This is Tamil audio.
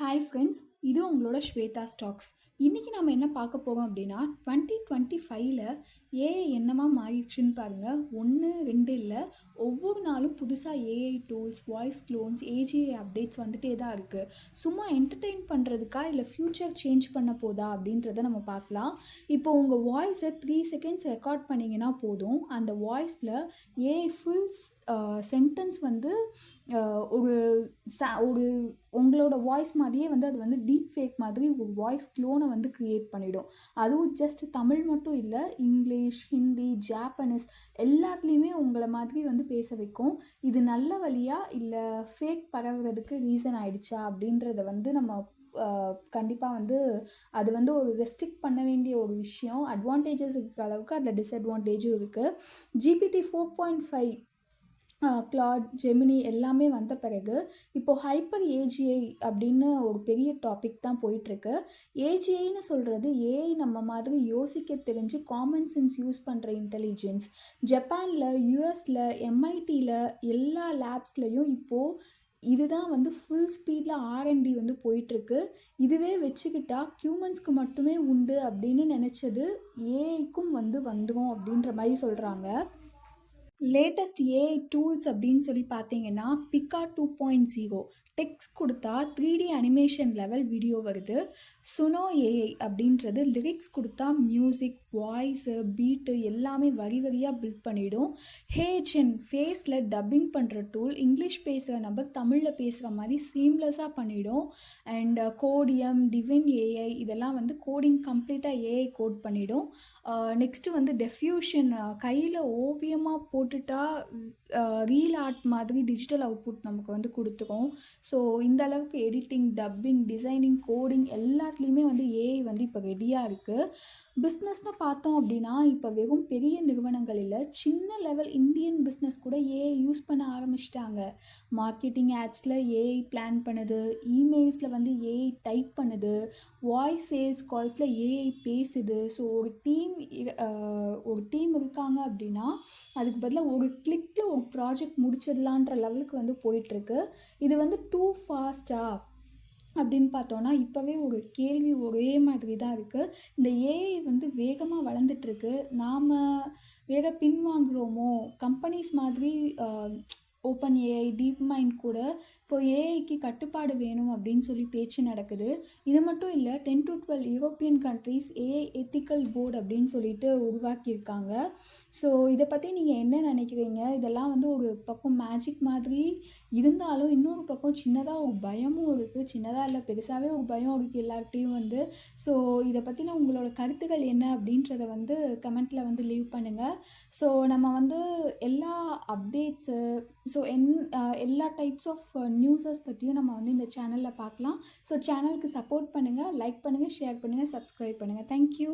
ஹாய் ஃப்ரெண்ட்ஸ் இது உங்களோட ஸ்வேதா ஸ்டாக்ஸ். இன்றைக்கி நம்ம என்ன பார்க்க போகிறோம் அப்படின்னா டுவெண்ட்டி டுவெண்ட்டி ஃபைவ்ல ஏஐ என்னமா மாறிடுச்சுன்னு பாருங்கள் ஒன்று ரெண்டு இல்லை. ஒவ்வொரு நாளும் புதுசாக AI tools voice clones AGI updates வந்துட்டே தான் இருக்குது சும்மா என்டர்டெயின் பண்ணுறதுக்கா இல்லை ஃப்யூச்சர் சேஞ்ச் பண்ண போதா அப்படின்றத நம்ம பார்க்கலாம். இப்போ உங்கள் வாய்ஸை த்ரீ செகண்ட்ஸ் ரெக்கார்ட் பண்ணிங்கன்னா போதும். அந்த வாய்ஸில் ஏஐ ஃபுல் சென்டென்ஸ் வந்து ஒரு ச ஒரு உங்களோட வாய்ஸ் மாதிரியே வந்து அது வந்து டீப் ஃபேக் மாதிரி ஒரு வாய்ஸ் க்ளோனை வந்து க்ரியேட் பண்ணிடும். அதுவும் ஜஸ்ட் தமிழ் மட்டும் இல்லை இங்கிலீஷ் ஹிந்தி ஜாப்பனீஸ் எல்லாத்துலேயுமே உங்களை மாதிரி வந்து பேச வைக்கும். இது நல்ல வழியா இல்லை ஃபேக் பரவுறதுக்கு ரீசன் ஆயிடுச்சா அப்படின்றத வந்து நம்ம கண்டிப்பாக வந்து அது வந்து ஒரு ரெஸ்ட்ரிக்ட் பண்ண வேண்டிய ஒரு விஷயம். அட்வான்டேஜஸ் இருக்கிற அளவுக்கு அதில் டிஸ்அட்வான்டேஜும் இருக்குது GPT four point five Claude Gemini எல்லாமே வந்த பிறகு இப்போது ஹைப்பர் ஏஜிஐ அப்படின்னு ஒரு பெரிய டாபிக் தான் போயிட்டுருக்கு. ஏஜிஐன்னு சொல்கிறது ஏஐ நம்ம மாதிரி யோசிக்க தெரிஞ்சு காமன் சென்ஸ் யூஸ் பண்ணுற இன்டெலிஜென்ஸ் ஜப்பானில் யூஎஸில் எம்ஐடியில் எல்லா லேப்ஸ்லேயும் இப்போது இதுதான் வந்து ஃபுல் ஸ்பீடில் ஆர்என்டி வந்து போயிட்டுருக்கு. இதுவே வச்சுக்கிட்டா ஹியூமன்ஸ்க்கு மட்டுமே உண்டு அப்படின்னு நினச்சது ஏஐக்கும் வந்து வந்துடும் அப்படின்ற மாதிரி சொல்கிறாங்க லேட்டஸ்ட் ஏஐ டூல்ஸ் அப்படின்னு சொல்லி பார்த்தீங்கன்னா Pika two point zero text கொடுத்தா three D animation level video வருது. சுனோ ஏஐ அப்படின்றது லிரிக்ஸ் கொடுத்தா மியூசிக் வாய்ஸு பீட்டு எல்லாமே வரி வரியாக பில்ட் பண்ணிவிடும் ஹேஜன் ஃபேஸில் டப்பிங் பண்ணுற டூல் இங்கிலீஷ் பேசுகிற நபர் தமிழில் பேசுகிற மாதிரி சீம்லெஸ்ஸாக பண்ணிவிடும் அண்ட் கோடியம் டிவின் ஏஐ இதெல்லாம் வந்து கோடிங் கம்ப்ளீட்டாக ஏஐ கோட் பண்ணிடும். Uh, நெக்ஸ்ட்டு வந்து டெஃப்யூஷன் uh, கையில் ஓவியமாக போட்டு போட்டுட்டா ரீல் ஆர்ட் மாதிரி டிஜிட்டல் அவுட்புட் நமக்கு வந்து கொடுத்துரும் ஸோ இந்த அளவுக்கு எடிட்டிங் டப்பிங் டிசைனிங் கோடிங் எல்லாத்துலேயுமே வந்து ஏஐ வந்து இப்போ ரெடியாக இருக்குது பிஸ்னஸ்னு பார்த்தோம் அப்படின்னா இப்போ வெறும் பெரிய நிறுவனங்கள் இல்லை சின்ன லெவல் இந்தியன் பிஸ்னஸ் கூட ஏஐ யூஸ் பண்ண ஆரம்பிச்சிட்டாங்க. மார்க்கெட்டிங் ஆட்ஸில் ஏஐ பிளான் பண்ணுது இமெயில்ஸில் வந்து ஏஐ டைப் பண்ணுது வாய்ஸ் சேல்ஸ் கால்ஸில் ஏஐ பேசுது. ஸோ ஒரு டீம் ஒரு டீம் இருக்காங்க அப்படின்னா அதுக்கு பதிலாக ஒரு கிளிக்கில் ஒரு ப்ராஜெக்ட் முடிச்சிடலான்ற லெவலுக்கு வந்து போயிட்டுருக்கு. இது வந்து டூ ஃபாஸ்ட்டாக அப்படின்னு பார்த்தோன்னா இப்போவே ஒரு கேள்வி ஒரே மாதிரி தான் இருக்குது இந்த ஏஐ வந்து வேகமாக வளர்ந்துட்டுருக்கு. நாம் வேக பின்வாங்குகிறோமோ கம்பெனிஸ் மாதிரி ஓப்பன் ஏஐ டீப் மைண்ட் கூட இப்போ ஏஐக்கு கட்டுப்பாடு வேணும் அப்படின்னு சொல்லி பேச்சு நடக்குது. இது மட்டும் இல்லை ten to twelve European countries AI ethical board அப்படின்னு சொல்லிட்டு உருவாக்கியிருக்காங்க. ஸோ இதை பற்றி நீங்கள் என்ன நினைக்கிறீங்க? இதெல்லாம் வந்து ஒரு பக்கம் மேஜிக் மாதிரி இருந்தாலும் இன்னொரு பக்கம் சின்னதாக ஒரு பயமும் இருக்குது சின்னதாக இல்லை பெருசாகவே ஒரு பயம் இருக்குது எல்லார்கிட்டையும் வந்து. ஸோ இதை பற்றின உங்களோட கருத்துக்கள் என்ன அப்படின்றத வந்து கமெண்ட்டில் வந்து லீவ் பண்ணுங்கள் ஸோ நம்ம வந்து எல்லா அப்டேட்ஸு ஸோ என் uh, எல்லா டைப்ஸ் ஆஃப் நியூஸஸ் பற்றியும் நம்ம வந்து இந்த சேனலில் பார்க்கலாம். ஸோ சேனலுக்கு சப்போர்ட் பண்ணுங்கள் லைக் பண்ணுங்கள் ஷேர் பண்ணுங்கள் சப்ஸ்கிரைப் பண்ணுங்கள் தேங்க்யூ